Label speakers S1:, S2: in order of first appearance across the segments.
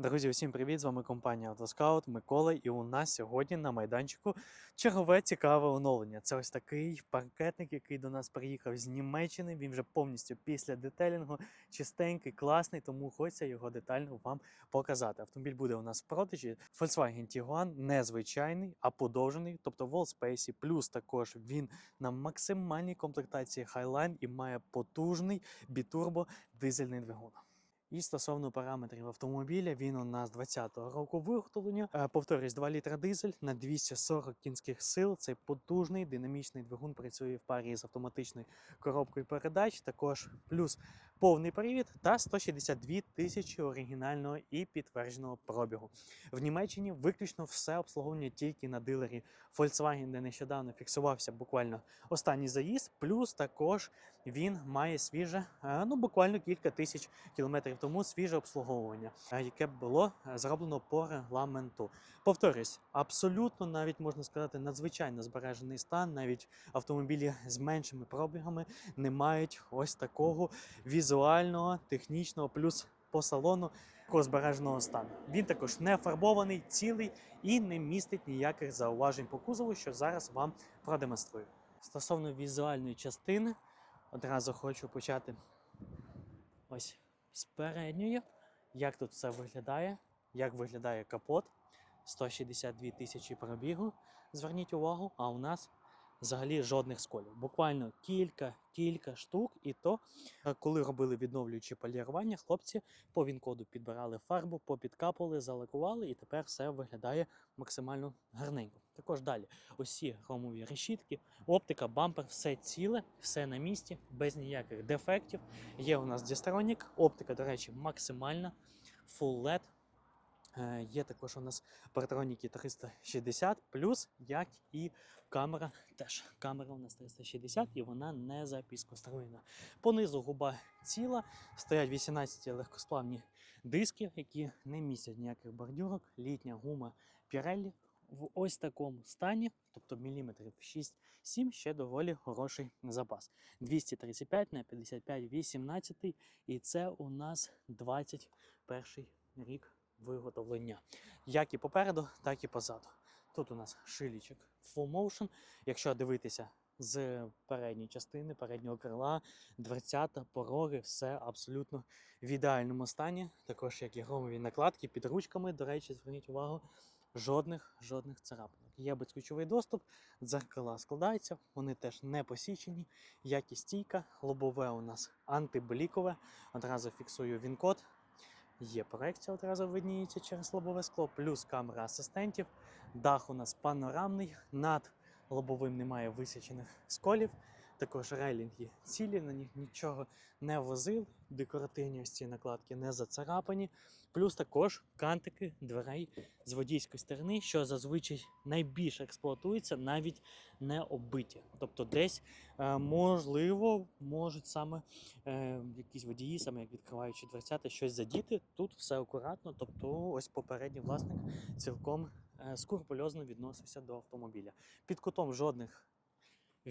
S1: Друзі, усім привіт! З вами компанія Автоскаут Микола. І у нас сьогодні на майданчику чергове цікаве оновлення. Це ось такий паркетник, який до нас приїхав з Німеччини. Він вже повністю після детелінгу, чистенький, класний, тому хочеться його детально вам показати. Автомобіль буде у нас в продажі. Volkswagen Tiguan незвичайний, а подовжений, тобто в Allspace. Плюс також він на максимальній комплектації Highline і має потужний бітурбо дизельний двигун. І стосовно параметрів автомобіля, він у нас 20-го року виготовлення. Е, Повторюсь, 2 літра дизель на 240 кінських сил. Це потужний динамічний двигун працює в парі з автоматичною коробкою передач. Також плюс повний привід та 162 тисячі оригінального і підтвердженого пробігу. В Німеччині виключно все обслуговування тільки на дилері Volkswagen, де нещодавно фіксувався буквально останній заїзд. Плюс також він має свіже, е, ну буквально кілька тисяч кілометрів тому свіже обслуговування, е, яке було е, зроблено по регламенту. Повторюсь, абсолютно навіть можна сказати надзвичайно збережений стан. Навіть автомобілі з меншими пробігами не мають ось такого візуального, технічного, плюс по салону такого збереженого стану. Він також не фарбований, цілий і не містить ніяких зауважень по кузову, що зараз вам продемонструю. Стосовно візуальної частини, одразу хочу почати ось з передньої. Як тут все виглядає? Як виглядає капот? 162 тисячі пробігу. Зверніть увагу, а у нас взагалі жодних сколів. Буквально кілька, кілька штук. І то, е, коли робили відновлюючі полірування, хлопці по він-коду підбирали фарбу, попідкапали, залакували, і тепер все виглядає максимально гарненько. Також далі, усі хромові решітки, оптика, бампер, все ціле, все на місці, без ніяких дефектів. Є у нас дістронік, оптика, до речі, максимальна, full LED. Е, Є також у нас партроніки 360 плюс, як і камера теж. Камера у нас 360 і вона не запіскоструєна. Понизу губа ціла, стоять 18 легкосплавні диски, які не містять ніяких бордюрок. Літня гума Pirelli в ось такому стані, тобто міліметрів 6-7, ще доволі хороший запас. 235 на 55 18 і це у нас 21 рік виготовлення. Як і попереду, так і позаду. Тут у нас шилічок Full Motion. Якщо дивитися з передньої частини, переднього крила, дверцята, пороги, все абсолютно в ідеальному стані. Також як і громові накладки під ручками. До речі, зверніть увагу, жодних жодних царапинок. Є безключовий доступ, дзеркала складаються, вони теж не посічені, якість стійка, лобове у нас антиблікове. Одразу фіксую він-код. Є проекція, одразу видніється через лобове скло, плюс камера асистентів. Дах у нас панорамний, над лобовим немає висічених сколів. Також рейлінги цілі, на них нічого не возив. Декоративні ось ці накладки не зацарапані. Плюс також кантики дверей з водійської сторони, що зазвичай найбільше експлуатується, навіть не оббиті. Тобто, десь е, можливо можуть саме е, якісь водії, саме як відкриваючи дверцята, щось задіти. Тут все акуратно. Тобто, ось попередній власник цілком е, скрупульозно відносився до автомобіля. Під кутом жодних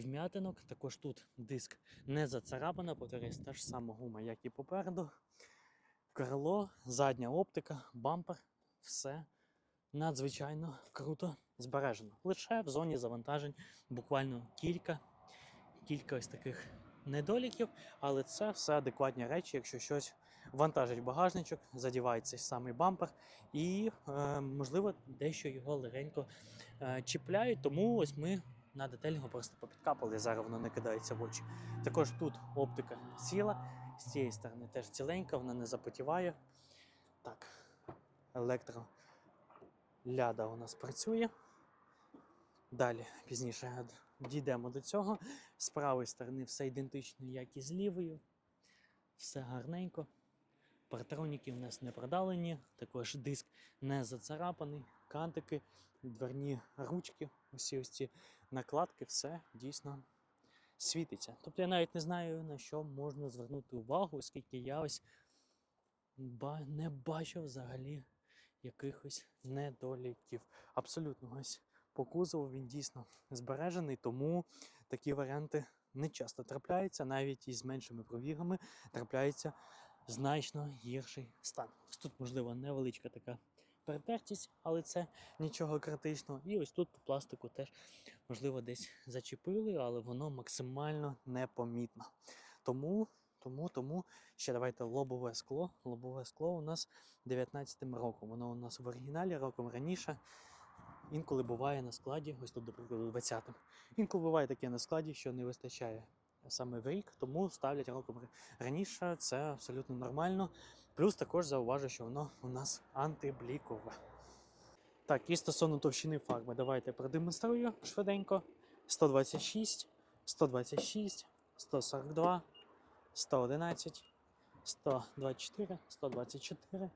S1: вм'ятинок. Також тут диск не зацарапана, повторюсь, та ж сама гума, як і попереду. Крило, задня оптика, бампер, все надзвичайно круто збережено. Лише в зоні завантажень буквально кілька, кілька ось таких недоліків, але це все адекватні речі, якщо щось вантажить багажничок, задіває цей самий бампер, і, е, можливо, дещо його легенько е, чіпляють. Тому ось ми на детелінгу просто попідкапали, зараз воно не кидається в очі. Також тут оптика ціла, з цієї сторони теж ціленька, вона не запотіває. Так, електро ляда у нас працює. Далі пізніше дійдемо до цього. З правої сторони все ідентично, як і з лівою. Все гарненько. Партроніки у нас не продалені, також диск не зацарапаний, кантики, дверні ручки, усі ось ці накладки, все дійсно світиться. Тобто я навіть не знаю, на що можна звернути увагу, оскільки я ось не бачив взагалі якихось недоліків. Абсолютно ось по кузову він дійсно збережений, тому такі варіанти не часто трапляються, навіть із меншими пробігами трапляються значно гірший стан. Тут, можливо, невеличка така перетертість, але це нічого критичного. І ось тут по пластику теж, можливо, десь зачепили, але воно максимально непомітно. Тому, тому, тому ще давайте лобове скло. Лобове скло у нас 19-м роком. Воно у нас в оригіналі роком раніше. Інколи буває на складі, ось тут, до прикладу, 20-м. Інколи буває таке на складі, що не вистачає саме в рік, тому ставлять роком раніше. Це абсолютно нормально. Плюс також зауважу, що воно у нас антиблікове. Так, і стосовно товщини фарби, давайте продемонструю швиденько. 126, 126, 142, 111, 124, 124,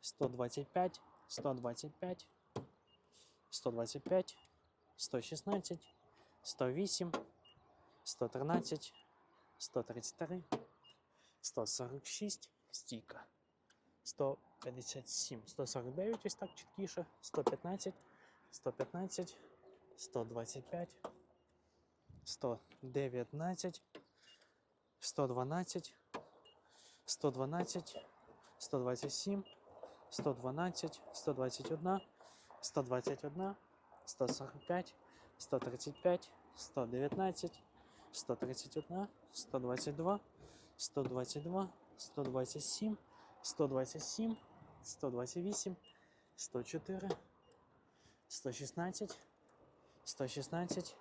S1: 125, 125, 125, 116, 108, 113, 133, 146, стійка. 157, 149, ось так чіткіше, 115, 115, 125, 119, 112, 112, 127, 112, 121, 121, 145, 135, 119, 131, 122, 122, 127, 127, 128, 104, 116, 116,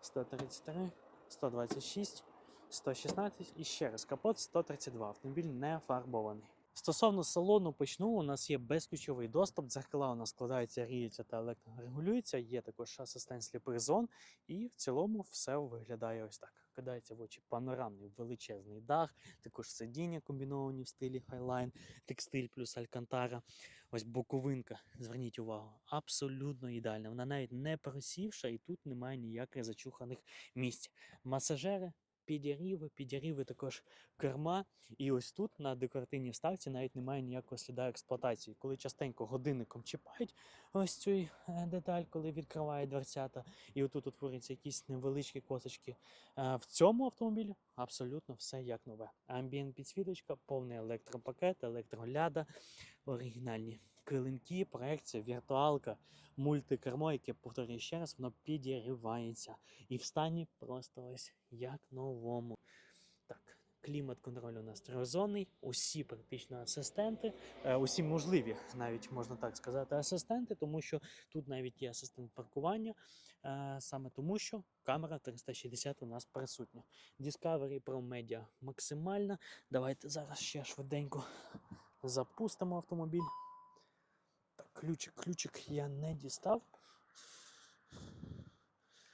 S1: 133, 126, 116 і ще раз капот 132. Автомобіль не фарбований. Стосовно салону почну, у нас є безключовий доступ. Дзеркала у нас складаються, ріються та електрорегулюються. Є також асистент сліпих зон, і в цілому все виглядає ось так. Кидається в очі панорамний величезний дах, також сидіння комбіновані в стилі Highline, текстиль плюс алькантара. Ось боковинка, зверніть увагу, абсолютно ідеальна. Вона навіть не просівша, і тут немає ніяких зачуханих місць. Масажери. Підяріви, підяріви також керма. І ось тут на декоративній вставці навіть немає ніякого сліда експлуатації. Коли частенько годинником чіпають ось цю е, деталь, коли відкривають дверцята, і отут утворюються якісь невеличкі косочки. Е, В цьому автомобілі абсолютно все як нове. Амбієнт підсвіточка, повний електропакет, електроляда, оригінальні килимки, проекція, віртуалка, мультикермо, яке, повторюю ще раз, воно підігрівається. І в стані просто ось як новому. Так, клімат-контроль у нас трьохзонний, усі практично асистенти, е, усі можливі, навіть можна так сказати, асистенти, тому що тут навіть є асистент паркування, е, саме тому, що камера 360 у нас присутня. Discovery Pro Media максимальна. Давайте зараз ще швиденько запустимо автомобіль. Ключик, ключик я не дістав.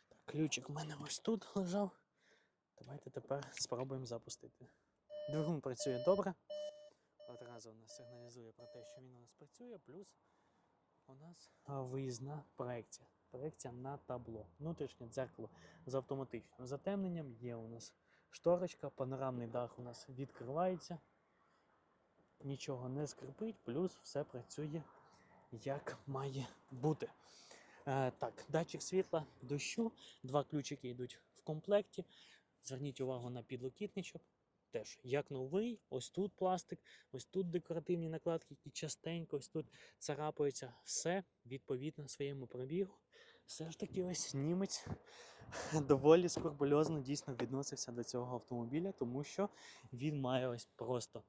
S1: Так, ключик в мене ось тут лежав. Давайте тепер спробуємо запустити. Двигун працює добре. Одразу у нас сигналізує про те, що він у нас працює, плюс у нас виїзна проекція. Проекція на табло. Внутрішнє дзеркало з автоматичним затемненням. Є у нас шторочка, панорамний дах у нас відкривається. Нічого не скрипить, плюс все працює як має бути. Е, так, датчик світла, дощу, два ключики йдуть в комплекті. Зверніть увагу на підлокітничок. Теж як новий, ось тут пластик, ось тут декоративні накладки, які частенько ось тут царапаються. Все відповідно своєму пробігу. Все ж таки, ось німець доволі скорбульозно дійсно відносився до цього автомобіля, тому що він має ось просто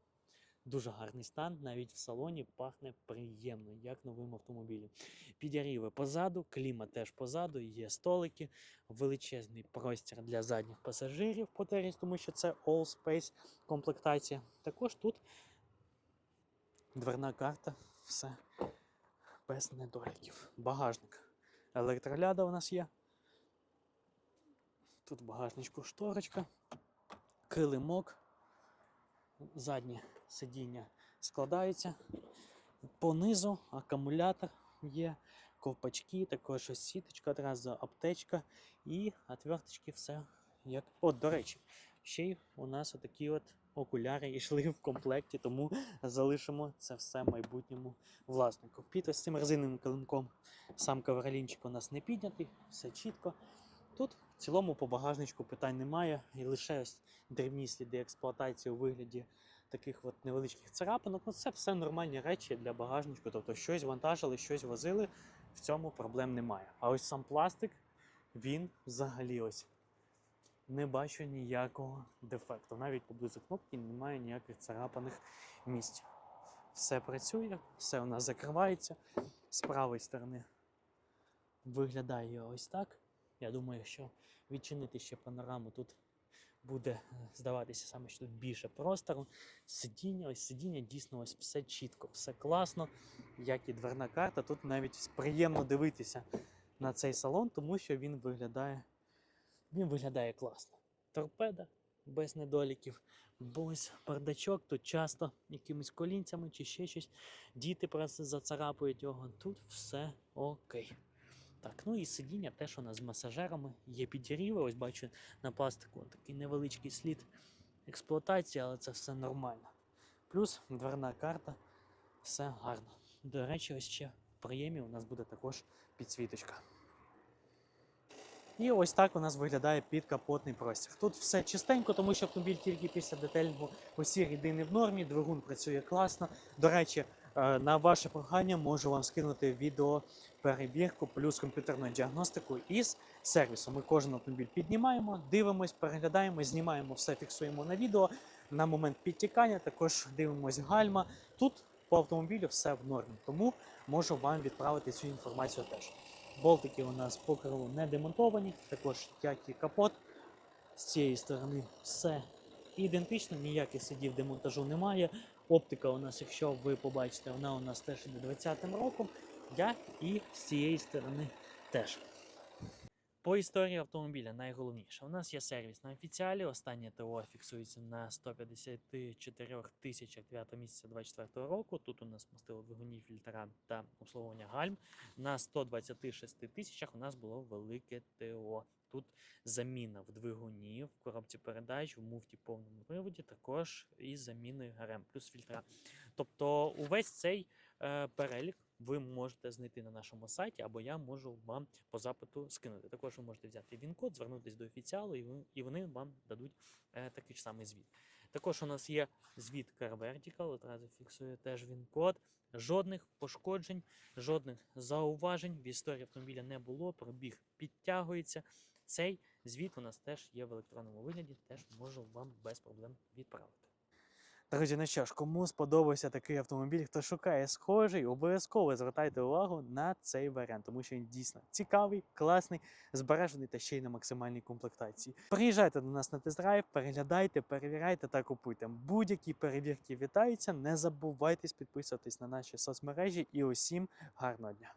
S1: дуже гарний стан. Навіть в салоні пахне приємно, як новим автомобілем. Підяріви позаду, клімат теж позаду, є столики, величезний простір для задніх пасажирів по теріс, тому що це All Space комплектація. Також тут дверна карта, все без недоліків. Багажник. Електроляда у нас є. Тут багажничку шторочка, килимок, заднє сидіння складається. Понизу акумулятор є, ковпачки, також сіточка, одразу аптечка і отверточки все як. От, до речі, ще й у нас отакі от окуляри йшли в комплекті, тому залишимо це все майбутньому власнику. Під ось цим резиновим килимком сам ковролінчик у нас не піднятий, все чітко. Тут в цілому по багажничку питань немає, і лише ось дрібні сліди експлуатації у вигляді таких от невеличких царапинок. Ну, це все нормальні речі для багажничку. Тобто щось вантажили, щось возили, в цьому проблем немає. А ось сам пластик, він взагалі ось не бачу ніякого дефекту. Навіть поблизу кнопки немає ніяких царапаних місць. Все працює, все у нас закривається. З правої сторони виглядає ось так. Я думаю, що відчинити ще панораму тут буде е, здаватися саме, що тут більше простору. Сидіння, ось сидіння дійсно ось все чітко, все класно, як і дверна карта. Тут навіть приємно дивитися на цей салон, тому що він виглядає, він виглядає класно. Торпеда без недоліків. Бо ось бардачок тут часто якимись колінцями чи ще щось. Діти просто зацарапують його. Тут все окей. Так, ну і сидіння теж у нас з масажерами. Є підігріви. Ось бачу на пластику такий невеличкий слід експлуатації, але це все нормально. Плюс дверна карта, все гарно. До речі, ось ще в приємі у нас буде також підсвіточка. І ось так у нас виглядає підкапотний простір. Тут все чистенько, тому що автомобіль тільки після детельного усі рідини в нормі, двигун працює класно. До речі, на ваше прохання можу вам скинути відео перевірку плюс комп'ютерну діагностику із сервісу. Ми кожен автомобіль піднімаємо, дивимось, переглядаємо, знімаємо все, фіксуємо на відео. На момент підтікання також дивимось гальма. Тут по автомобілю все в нормі, тому можу вам відправити цю інформацію теж. Болтики у нас по крилу не демонтовані, також як і капот. З цієї сторони все ідентично, ніяких слідів демонтажу немає. Оптика у нас, якщо ви побачите, вона у нас теж іде 20-м роком, як і з цієї сторони теж. По історії автомобіля найголовніше. У нас є сервіс на офіціалі. Останнє ТО фіксується на 154 тисячах 9 місяця 24 року. Тут у нас мастило двигуні, фільтра та обслуговування гальм. На 126 тисячах у нас було велике ТО. Тут заміна в двигуні, в коробці передач, в муфті повному приводі, також із заміною ГРМ плюс фільтра. Тобто увесь цей е, перелік ви можете знайти на нашому сайті, або я можу вам по запиту скинути. Також ви можете взяти він-код, звернутися до офіціалу, і, ви- і вони вам дадуть е, такий ж самий звіт. Також у нас є звіт Car Vertical, одразу фіксує теж він-код. Жодних пошкоджень, жодних зауважень в історії автомобіля не було. Пробіг підтягується. Цей звіт у нас теж є в електронному вигляді, теж можу вам без проблем відправити. Друзі, ну що ж, кому сподобався такий автомобіль, хто шукає схожий, обов'язково звертайте увагу на цей варіант, тому що він дійсно цікавий, класний, збережений та ще й на максимальній комплектації. Приїжджайте до нас на тест-драйв, переглядайте, перевіряйте та купуйте. Будь-які перевірки вітаються. Не забувайте підписуватись на наші соцмережі і усім гарного дня.